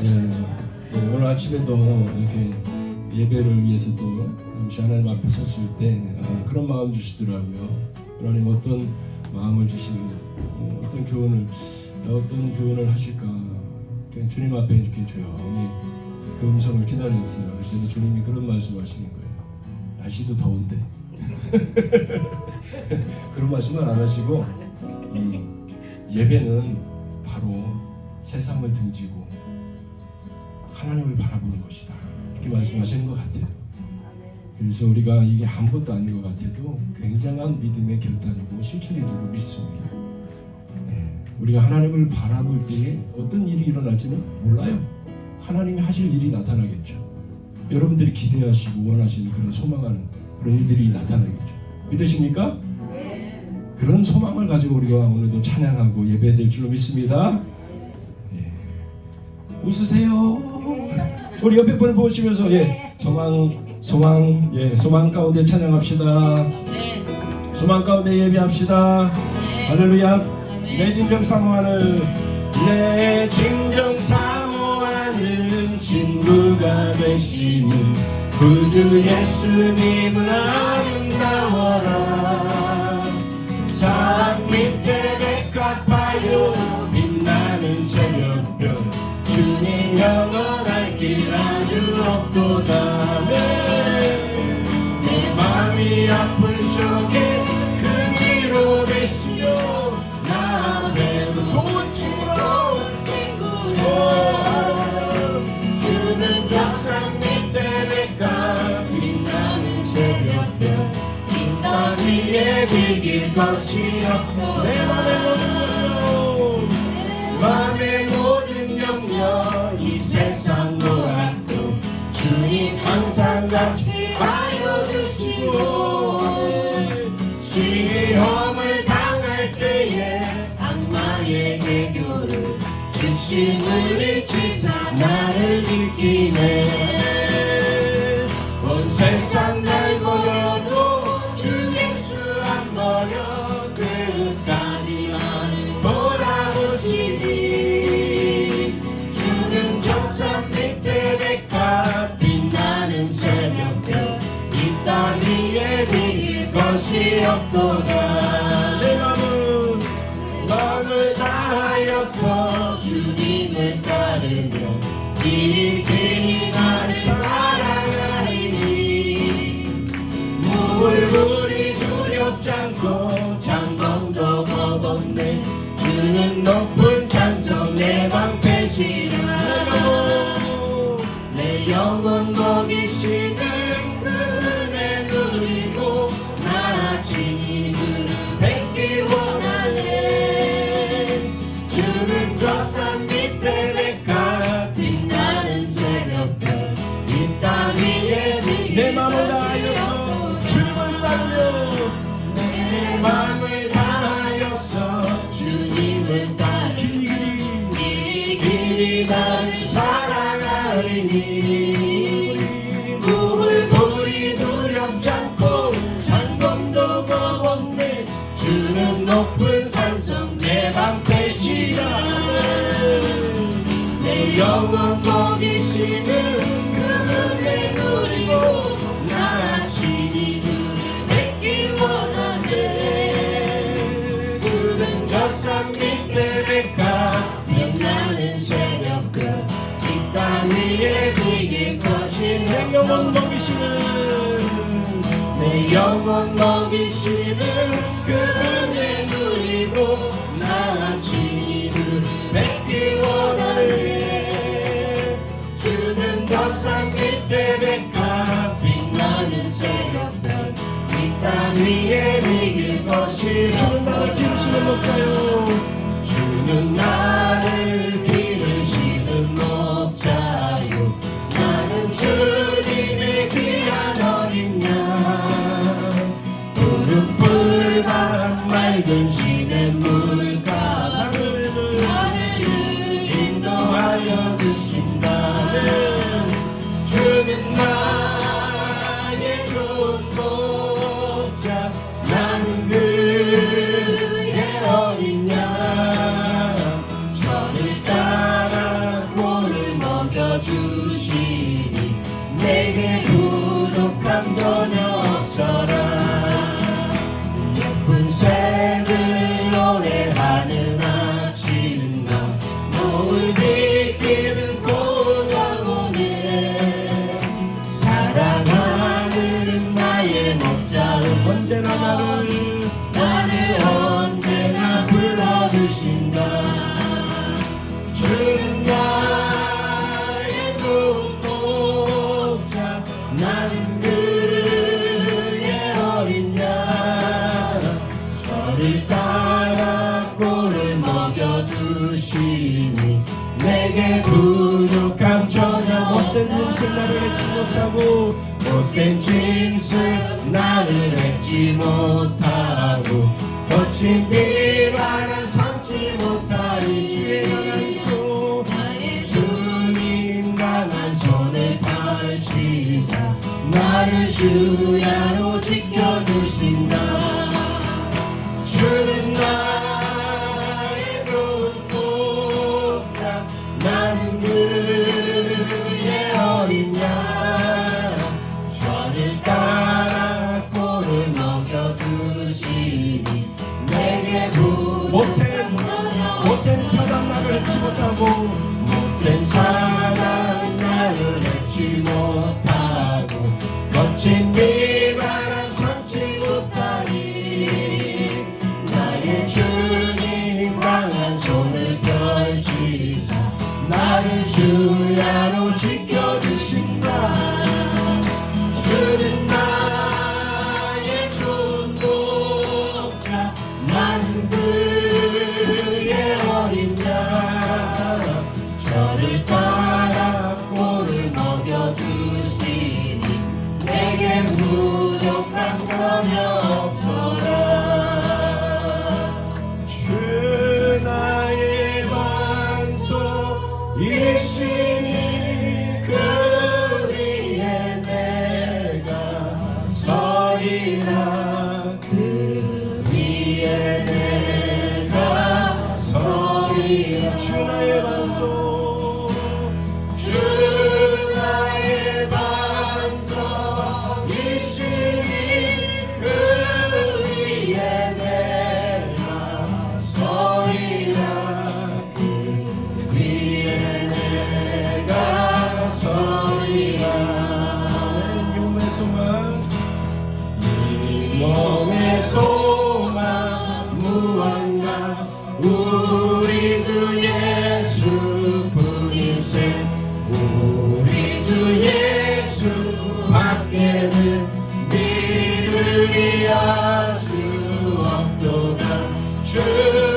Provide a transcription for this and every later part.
예, 예, 오늘 아침에도 이렇게 예배를 위해서 또 잠시 하나님 앞에 섰을 때 아, 그런 마음 주시더라고요. 하나님 어떤 마음을 주시는 어, 어떤 교훈을 어떤 교훈을 하실까 그냥 주님 앞에 이렇게 조용히 그 음성을 기다렸어요. 그랬더니 주님이 그런 말씀하시는 거예요. 날씨도 더운데 그런 말씀은 안 하시고 음, 예배는 바로 세상을 등지고 하나님을 바라보는 것이다. 이렇게 말씀하시는 것 같아요. 그래서 우리가 이게 아무것도 아닌 것 같아도 굉장한 믿음의 결단이고 실천인 줄로 믿습니다. 네, 우리가 하나님을 바라볼 때에 어떤 일이 일어날지는 몰라요. 하나님이 하실 일이 나타나겠죠. 여러분들이 기대하시고 원하시는 그런 소망하는 그런 일들이 나타나겠죠. 믿으십니까? 그런 소망을 가지고 우리가 오늘도 찬양하고 예배될 줄로 믿습니다. 예. 웃으세요. 우리 옆에 분을 보시면서 예 소망 소망 예 소망 가운데 찬양합시다. 소망 가운데 예배합시다. 할렐루야. 내 진정 사모하는 내 진정 사모하는 친구가 되시는 구주 예수님은 위에 비길 것이 없고 내 맘의 모든 맘의 모든 염려 이 세상 노랗고 주님 항상 같이 하여 주시고 시험을 당할 때에 악마의 개교를 주신 물리치사 나를 지키네 밑에 백합 빛나는 새벽별 이 땅 위에 비길 것이 없도다 영혼 먹이시는 그 은혜 누리고 나 친히 주를 뵙기 원하네. 주는 저산 밑에 백합 빛나는 새벽별 이땅 위에 비길 것이 내 영혼 먹이시는. 내 영혼 먹이시는 위에 비길 것이 주는 나를 기르시는 목자요. 주는 나 毛主席。 내게 부족함 전혀 못된 짐승 나를 해치 못하고 못된 짐승 나를 해치 못하고 거친 비바람 삼지 못하리 주의 연한 손 주님 강한 손을 펼치사 나를 주야로 지켜주신다. 주는 나 못된 주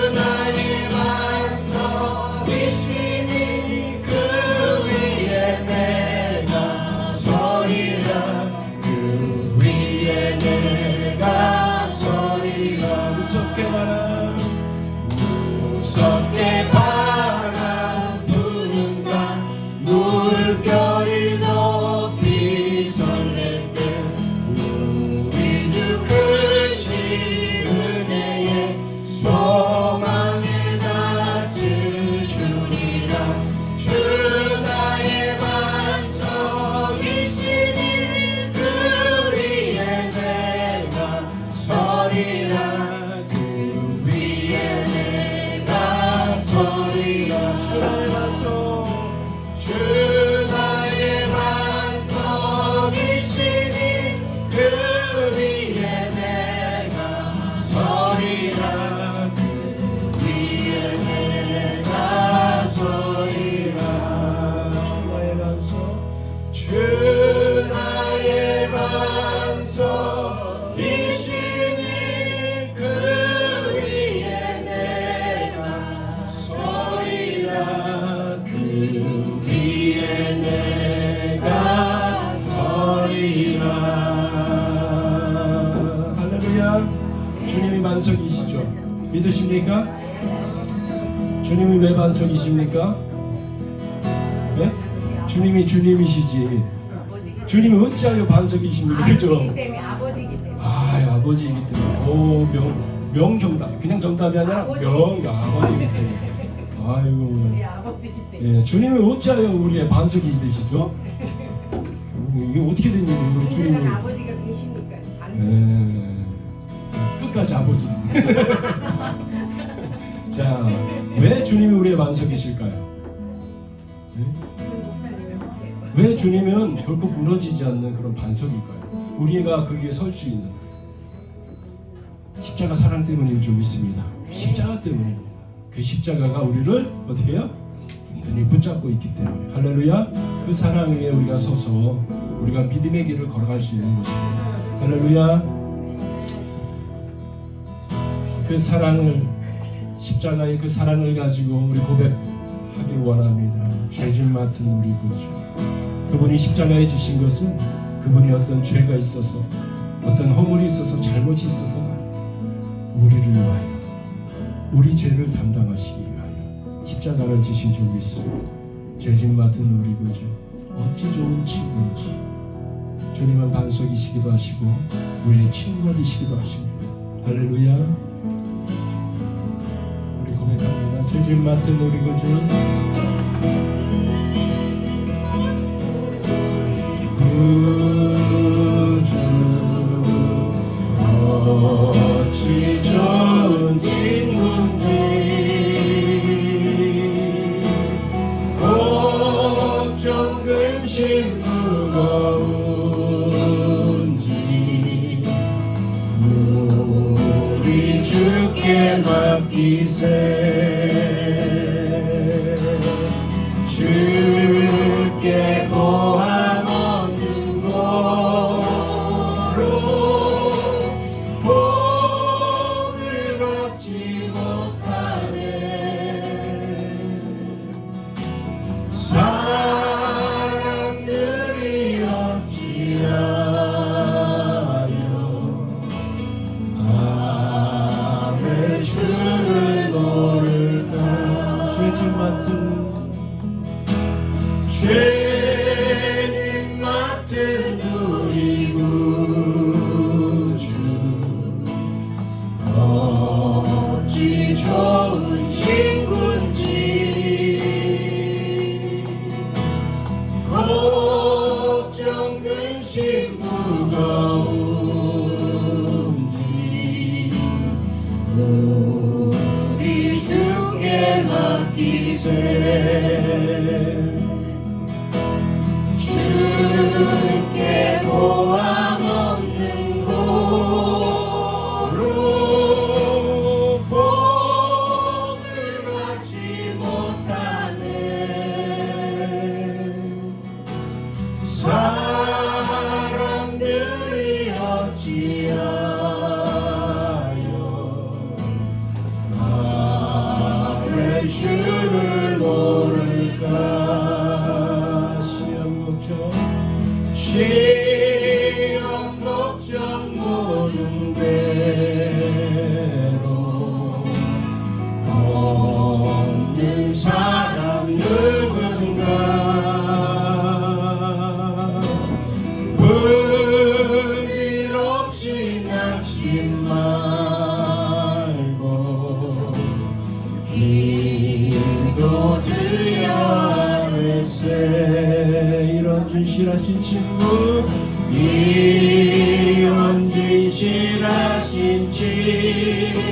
믿으십니까? 주님이 왜 반석이십니까? 네? 주님이 주님이시지 주님이 어찌하여 반석이십니까? 그죠? 아버지기 때문에 아버지기 때문에 아 아버지이기 때문에 오 명 명 정답 그냥 정답이 아니라. 명 아버지이기 때문에 아이고 우리 아버지기 때문에 예, 주님이 어찌하여 우리의 반석이 되시죠? 이게 어떻게 된 일이에요 우리 주님이 아버지가 계시니까 반석 예, 끝까지 아버지 자 왜 주님이 우리의 반석이실까요? 모습에 왜 주님은 결코 무너지지 않는 그런 반석일까요? 우리가 거기에 설 수 있는 십자가 사랑 때문인 줄 믿습니다. 십자가 때문입니다. 그 십자가가 우리를 어떻게 해요? 든든히 붙잡고 있기 때문에 할렐루야 그 사랑 위에 우리가 서서 우리가 믿음의 길을 걸어갈 수 있는 것입니다. 할렐루야 그 사랑을 십자가의 그 사랑을 가지고 우리 고백할 하길 원합니다. 죄짐 맡은 우리 구주. 그분이 십자가에 지신 것은 그분이 어떤 죄가 있어서 어떤 허물이 있어서 잘못이 있어서가 아니라 우리를 위하여 우리 죄를 담당하시기 위하여 십자가를 지신 줄 믿습니다. 죄짐 맡은 우리 구주 어찌 좋은 친구인지 주님은 반석이시기도 하시고 우리의 친구가 되시기도 하십니다. 할렐루야. 고백합니다. 죄짐 맡은 우리 구주 구 ti. cheio. 나 진실하신 친구 이런 진실하신 친구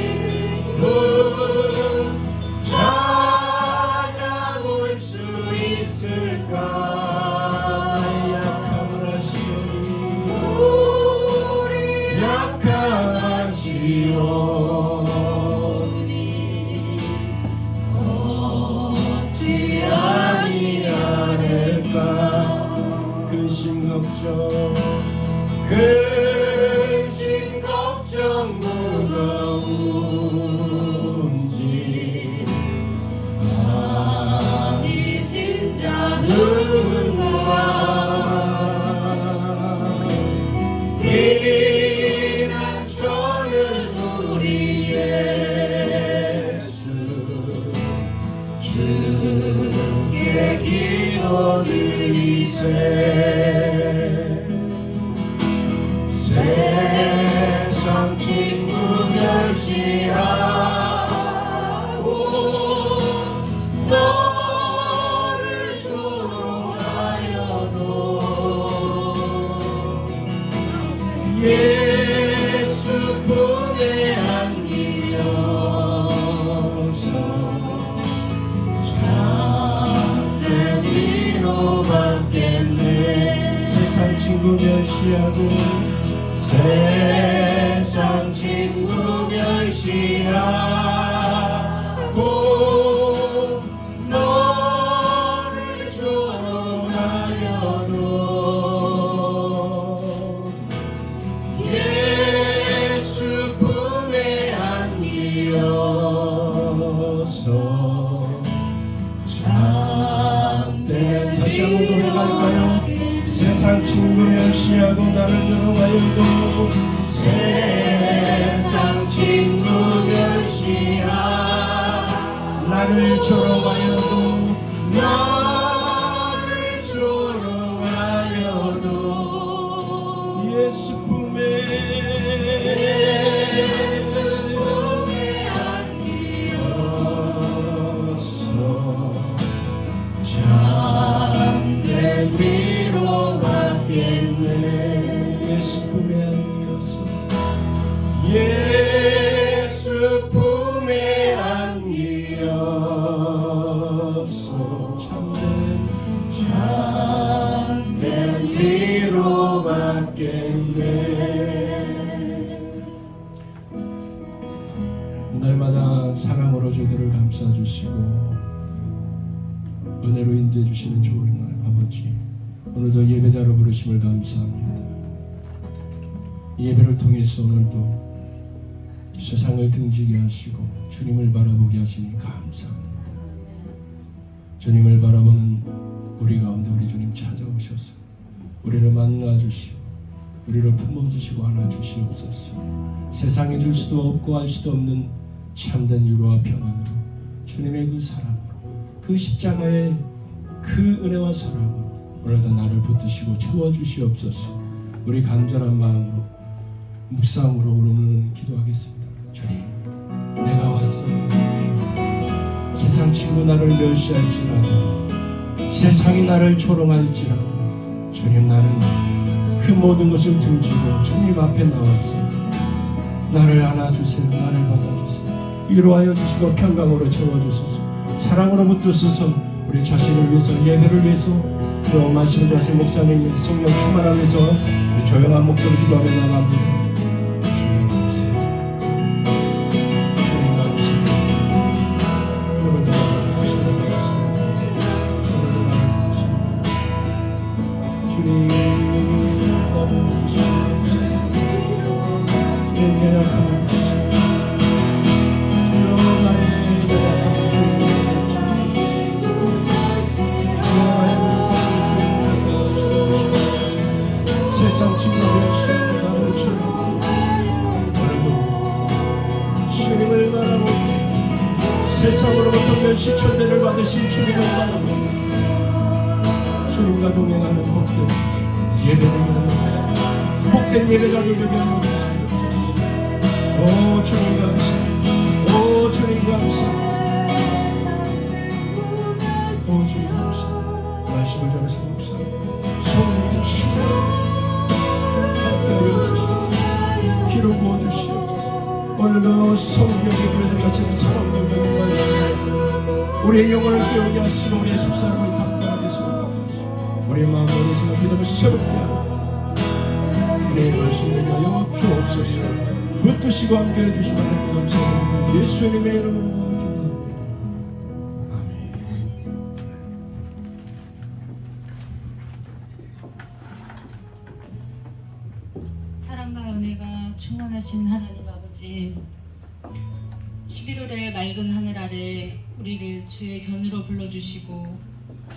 멸시하고 세 세상 친구 멸시하고 나를 조롱하여 도 세상 친구 멸시하 나를 조롱하여도 나 부르심을 감사합니다. 이 예배를 통해서 오늘도 세상을 등지게 하시고 주님을 바라보게 하시니 감사합니다. 주님을 바라보는 우리 가운데 우리 주님 찾아오셔서 우리를 만나 주시고 우리를 품어주시고 안아주시옵소서. 세상에 줄 수도 없고 알 수도 없는 참된 위로와 평안으로 주님의 그 사랑으로 그 십자가의 그 은혜와 사랑으로 오늘도 나를 붙드시고 채워주시옵소서. 우리 간절한 마음으로 묵상으로 오늘 기도하겠습니다. 주님 내가 왔어. 세상 친구 나를 멸시할지라도 세상이 나를 조롱할지라도 주님 나는 그 모든 것을 등지고 주님 앞에 나왔어. 나를 안아주세요. 나를 받아주세요. 위로하여 주시고 평강으로 채워주소서. 사랑으로 붙드소서. 우리 자신을 위해서 예배를 위해서 또 말씀을 하신 목사님 성령 충만하면서 조용한 목소리 기도하며 나갑니다 성경에 부여들어가신 사랑적인 말씀 우리의 영혼을 깨우게 하시고 우리의 속사람을 감당하게 세워가시고 우리의 마음을 생각 믿음을 새롭게 하고 내 말씀을 위하여 주옵소서. 붙드시고 함께해 주시면 감사합니다. 예수님의 이름으로 하늘 아래 우리를 주의 전으로 불러주시고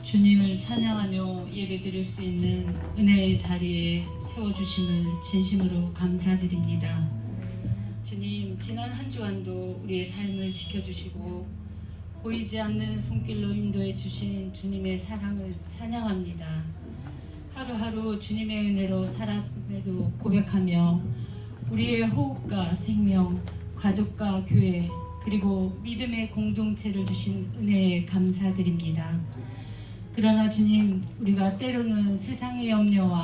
주님을 찬양하며 예배드릴 수 있는 은혜의 자리에 세워주심을 진심으로 감사드립니다. 주님 지난 한 주간도 우리의 삶을 지켜주시고 보이지 않는 손길로 인도해 주신 주님의 사랑을 찬양합니다. 하루하루 주님의 은혜로 살았음에도 고백하며 우리의 호흡과 생명, 가족과 교회, 그리고 믿음의 공동체를 주신 은혜에 감사드립니다. 그러나 주님, 우리가 때로는 세상의 염려와